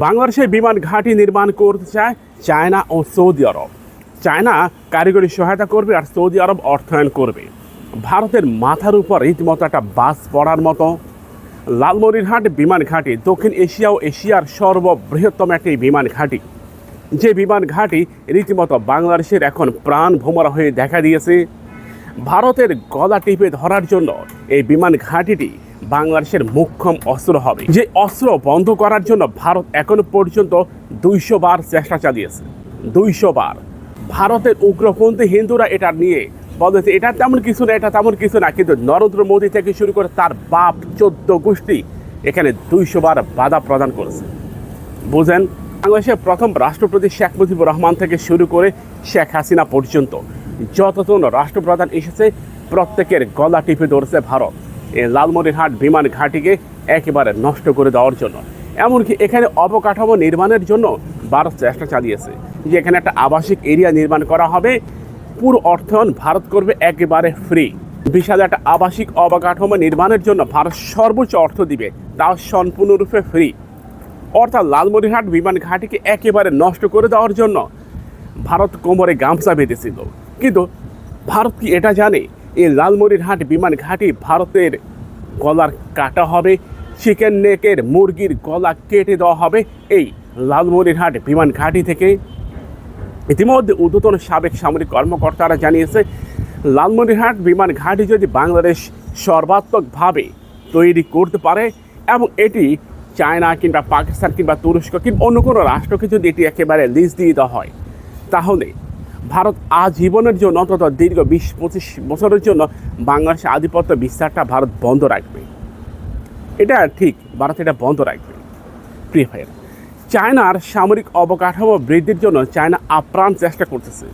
বাংলাদেশে বিমান ঘাঁটি নির্মাণ করতে চায় চায়না ও সৌদি আরব। চায়না কারিগরি সহায়তা করবে আর সৌদি আরব অর্থায়ন করবে। ভারতের মাথার উপর রীতিমতো একটা বাস পড়ার মতো। লালমনিরহাট বিমান ঘাঁটি দক্ষিণ এশিয়া ও এশিয়ার সর্ববৃহত্তম একটি বিমান ঘাঁটি। যে বিমান ঘাঁটি রীতিমতো বাংলাদেশের এখন প্রাণ ভোমরা হয়ে দেখা দিয়েছে। ভারতের গলা টিপে ধরার জন্য এই বিমান ঘাঁটিটি বাংলাদেশের মোক্ষম অস্ত্র হবে। যে অস্ত্র বন্ধ করার জন্য ভারত এখনও পর্যন্ত দুইশো বার চেষ্টা চালিয়েছে। দুইশো বার। ভারতের উগ্রপন্থী হিন্দুরা এটা নিয়ে বলেছে, এটা তেমন কিছু না, এটা তেমন কিছু না। কিন্তু নরেন্দ্র মোদী থেকে শুরু করে তার বাপ চোদ্দ গোষ্ঠী এখানে দুইশো বার বাধা প্রদান করেছে। বুঝেন, বাংলাদেশের প্রথম রাষ্ট্রপতি শেখ মুজিবুর রহমান থেকে শুরু করে শেখ হাসিনা পর্যন্ত যতজন রাষ্ট্রপ্রধান এসেছে, প্রত্যেকের গলা টিপে ধরেছে ভারত। লালমনিরহাট বিমান ঘাঁটিকে একেবারে নষ্ট করে দেওয়ার জন্য। এমনকি এখানে অবকাঠামো নির্মাণের জন্য ভারত চেষ্টা চালিয়েছে যে এখানে একটা আবাসিক এরিয়া নির্মাণ করা হবে। পুরো অর্থায়ন ভারত করবে একেবারে ফ্রি বিশাল একটা আবাসিক অবকাঠামো নির্মাণের জন্য ভারত সর্বোচ্চ অর্থ দিবে তাও সম্পূর্ণরূপে ফ্রি অর্থাৎ লালমনিরহাট বিমান ঘাঁটিকে একেবারে নষ্ট করে দেওয়ার জন্য ভারত কোমরে গামছা বেঁধেছিল। কিন্তু ভারত কি এটা জানে? এই লালমনিরহাট বিমান ঘাঁটি ভারতের গলার কাটা হবে। চিকেন নেকের মুরগির গলা কেটে দেওয়া হবে এই লালমনিরহাট বিমান ঘাঁটি থেকে। ইতিমধ্যে ঊর্ধ্বতন সাবেক সামরিক কর্মকর্তারা জানিয়েছে, লালমনিরহাট বিমান ঘাঁটি যদি বাংলাদেশ সর্বাত্মকভাবে তৈরি করতে পারে এবং এটি চায়না কিংবা পাকিস্তান কিংবা তুরস্ক কিংবা অন্য কোনো রাষ্ট্রকে যদি এটি একেবারে লিজ দিয়ে দেওয়া হয়, তাহলে ভারত আজীবনের জন্য অন্তত দীর্ঘ বিশ, পঁচিশ বছরের জন্য বাংলাদেশের আধিপত্য বিস্তারটা ভারত বন্ধ রাখবে। এটা ঠিক, ভারত এটা বন্ধ রাখবে। প্রিয় ভাইয়ের, চায়নার সামরিক অবকাঠামো বৃদ্ধির জন্য চায়না আপ্রাণ চেষ্টা করতেছে।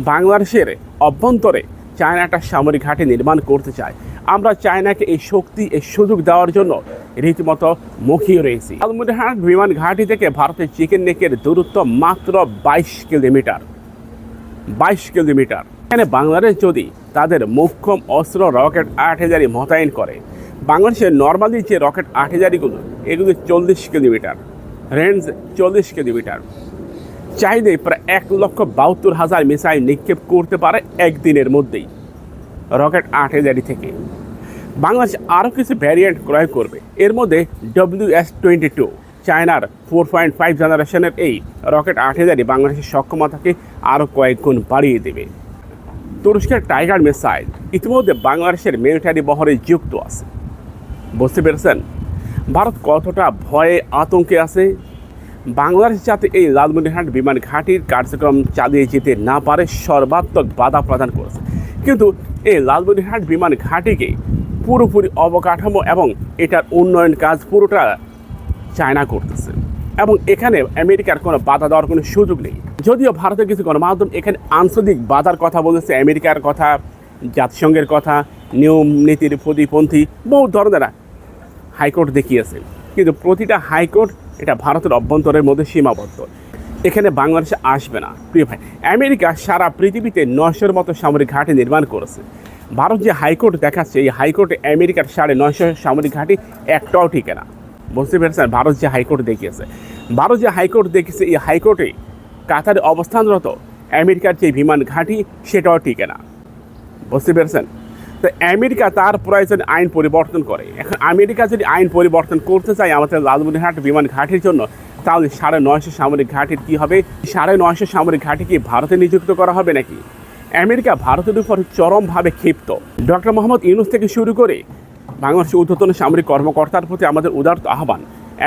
বাংলাদেশের অভ্যন্তরে চায়না একটা সামরিক ঘাঁটি নির্মাণ করতে চায়। আমরা চায়নাকে এই শক্তি, এই সুযোগ দেওয়ার জন্য রীতিমতো মুখিয়ে রয়েছি। আলমুরহাট বিমান ঘাঁটি থেকে ভারতের চিকেন নেকের দূরত্ব মাত্র বাইশ কিলোমিটার। বাইশ কিলোমিটার। এখানে বাংলাদেশ যদি তাদের মোক্ষম অস্ত্র রকেট আর্টিলারি মোতায়েন করে, বাংলাদেশের নর্মালি যে রকেট আর্টিলারিগুলো এগুলো চল্লিশ কিলোমিটার, রেঞ্জ চল্লিশ কিলোমিটার। চাইলে প্রায় এক লক্ষ বাহাত্তর হাজার মিসাইল নিক্ষেপ করতে পারে একদিনের মধ্যেই রকেট আর্টিলারি থেকে। বাংলাদেশ আরও কিছু ভ্যারিয়েন্ট ক্রয় করবে, এর মধ্যে ডব্লিউ এস টোয়েন্টি টু চায়নার ফোর পয়েন্ট ফাইভ জেনারেশনের এই রকেট আর্টিলারি বাংলাদেশের সক্ষমতাকে আরও কয়েক গুণ বাড়িয়ে দেবে। তুরস্কের টাইগার মিসাইল ইতিমধ্যে বাংলাদেশের মিলিটারি বহরে যুক্ত আছে। বুঝতে পেরেছেন? ভারত কতটা ভয়ে আতঙ্কে আছে? বাংলাদেশ যাতে এই লালমনিরহাট বিমান ঘাঁটির কার্যক্রম চালিয়ে যেতে না পারে, সর্বাত্মক বাধা প্রদান করেছে। কিন্তু এই লালমনিরহাট বিমান ঘাঁটিকে পুরোপুরি অবকাঠামো এবং এটার উন্নয়ন কাজ পুরোটা চায়না করতেছে। এবং এখানে আমেরিকার কোনো বাধা দেওয়ার কোনো সুযোগ নেই। যদিও ভারতের কিছু গণমাধ্যম এখানে আঞ্চলিক বাধার কথা বলেছে আমেরিকার কথা, জাতিসংঘের কথা, নিয়ম নীতির প্রতিপন্থী, বহু ধরনের হাইকোর্ট দেখিয়েছে। কিন্তু প্রতিটা হাইকোর্ট এটা ভারতের অভ্যন্তরের মধ্যে সীমাবদ্ধ। এখানে বাংলাদেশে আসবে না। প্রিয় ভাই, আমেরিকা সারা পৃথিবীতে নশোর মতো সামরিক ঘাঁটি নির্মাণ করেছে। ভারত যে হাইকোর্ট দেখাচ্ছে, এই হাইকোর্টে আমেরিকার সাড়ে নয়শো সামরিক ঘাঁটি একটাও ঠিকে না। বুঝতে পেরেছেন ভারত যে হাইকোর্ট দেখিয়েছে। ভারত যে হাইকোর্ট দেখেছে এই হাইকোর্টে কাতারে অবস্থানরত আমেরিকার যে বিমান ঘাঁটি, সেটাও টিকে না। বুঝতে পেরেছেন তো আমেরিকা তার প্রয়োজনে আইন পরিবর্তন করে। এখন আমেরিকা যদি আইন পরিবর্তন করতে চায় আমাদের লালমনিরহাট বিমান ঘাঁটির জন্য, তাহলে সাড়ে নয়শো সামরিক ঘাঁটির কী হবে? সাড়ে নয়শো সামরিক ঘাঁটি কি ভারতে নিযুক্ত করা হবে নাকি? আমেরিকা ভারতের উপর চরমভাবে ক্ষিপ্ত। ডক্টর মোহাম্মদ ইউনুস থেকে শুরু করে বাংলাদেশের ঊর্ধ্বতন সামরিক কর্মকর্তার প্রতি আমাদের উদারত আহ্বান।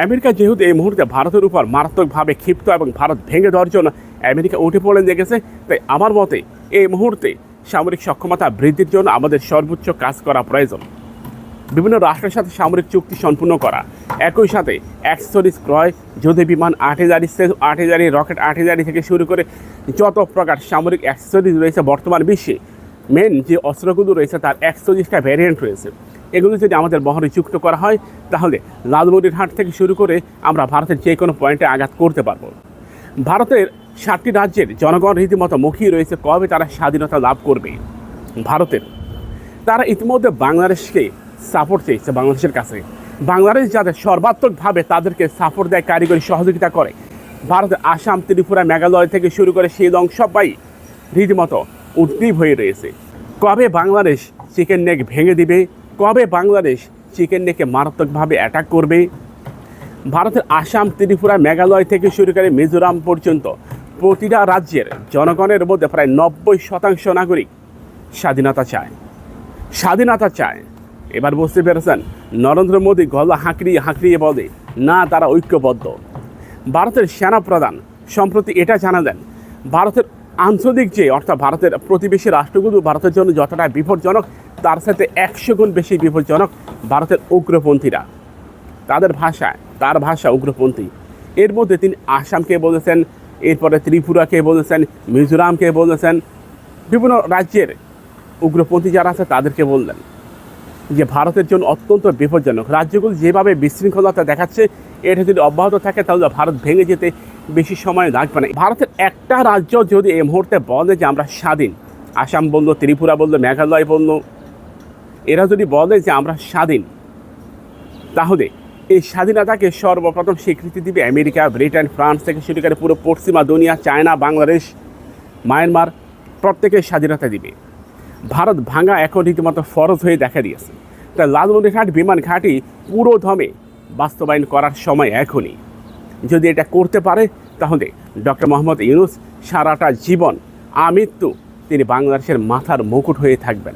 আমেরিকা যেহেতু এই মুহূর্তে ভারতের উপর মারাত্মকভাবে ক্ষিপ্ত এবং ভারত ভেঙে দেওয়ার জন্য আমেরিকা উঠে পড়ে দেখেছে তাই আমার মতে এই মুহূর্তে সামরিক সক্ষমতা বৃদ্ধির জন্য আমাদের সর্বোচ্চ কাজ করা প্রয়োজন। বিভিন্ন রাষ্ট্রের সাথে সামরিক চুক্তি সম্পূর্ণ করা, একই সাথে অ্যাক্সেসরিজ ক্রয় যুদ্ধ বিমান আর্টিলারি আর্টিলারি, রকেট আর্টিলারি থেকে শুরু করে যত প্রকার সামরিক অ্যাক্সেসরিজ রয়েছে বর্তমান বিশ্বে মেন যে অস্ত্রগুলো রয়েছে তার একচল্লিশটা ভ্যারিয়েন্ট রয়েছে। এগুলো যদি আমাদের বহরে যুক্ত করা হয়, তাহলে লালমনির হাট থেকে শুরু করে আমরা ভারতের যে কোনো পয়েন্টে আঘাত করতে পারব। ভারতের সাতটি রাজ্যের জনগণ রীতিমতো মুখিয়ে রয়েছে কবে তারা স্বাধীনতা লাভ করবে। ভারতের, তারা ইতিমধ্যে বাংলাদেশকে সাপোর্ট চেয়েছে বাংলাদেশের কাছে। বাংলাদেশ যাতে সর্বাত্মকভাবে তাদেরকে সাপোর্ট দেয়, কারিগরি সহযোগিতা করে। ভারতের আসাম, ত্রিপুরা, মেঘালয় থেকে শুরু করে শিলং সবাই রীতিমতো উদ্দীপ হয়ে রয়েছে। কবে বাংলাদেশ চিকেন নেক ভেঙে দিবে কবে বাংলাদেশ চিকেন নেকে মারাত্মকভাবে অ্যাটাক করবে? ভারতের আসাম, ত্রিপুরা, মেঘালয় থেকে শুরু করে মিজোরাম পর্যন্ত প্রতিটা রাজ্যের জনগণের মধ্যে প্রায় নব্বই শতাংশ নাগরিক স্বাধীনতা চায়। স্বাধীনতা চায়। এবার বুঝতে পেরেছেন, নরেন্দ্র মোদী গলা হাঁকড়িয়ে হাঁকড়িয়ে বলে, না, তারা ঐক্যবদ্ধ। ভারতের সেনাপ্রধান, সম্প্রতি এটা জানালেন, ভারতের আঞ্চলিক যে, অর্থাৎ ভারতের প্রতিবেশী রাষ্ট্রগুলো, ভারতের জন্য যতটা বিপজ্জনক তার সাথে একশো গুণ বেশি বিপজ্জনক ভারতের উগ্রপন্থীরা। তাদের ভাষায়, তার ভাষা উগ্রপন্থী। এর মধ্যে তিনি আসামকে বলেছেন, এরপরে ত্রিপুরাকে বলেছেন, মিজোরামকে বলেছেন, বিভিন্ন রাজ্যের উগ্রপন্থী যারা আছে তাদেরকে বললেন যে ভারতের জন্য অত্যন্ত বিপজ্জনক। রাজ্যগুলো যেভাবে বিশৃঙ্খলতা দেখাচ্ছে, এটা যদি অব্যাহত থাকে তাহলে ভারত ভেঙে যেতে বেশি সময় লাগবে না। ভারতের একটা রাজ্য যদি এই মুহূর্তে বলে যে আমরা স্বাধীন, আসাম বলল, ত্রিপুরা বলল, মেঘালয় বলল এরা যদি বলে যে আমরা স্বাধীন, তাহলে এই স্বাধীনতাকে সর্বপ্রথম স্বীকৃতি দিবে আমেরিকা, ব্রিটেন, ফ্রান্স থেকে শুরু করে পুরো পশ্চিমা দুনিয়া, চায়না, বাংলাদেশ, মায়ানমার প্রত্যেকের স্বাধীনতা দিবে। ভারত ভাঙা এখন রীতিমতো ফরজ হয়ে দেখা দিয়েছে। তাই লালমনিরহাট বিমান ঘাঁটি পুরো ধমে বাস্তবায়ন করার সময় এখনই। যদি এটা করতে পারে, তাহলে ডক্টর মোহাম্মদ ইউনুস সারাটা জীবন আমৃত্যু তিনি বাংলাদেশের মাথার মুকুট হয়ে থাকবেন।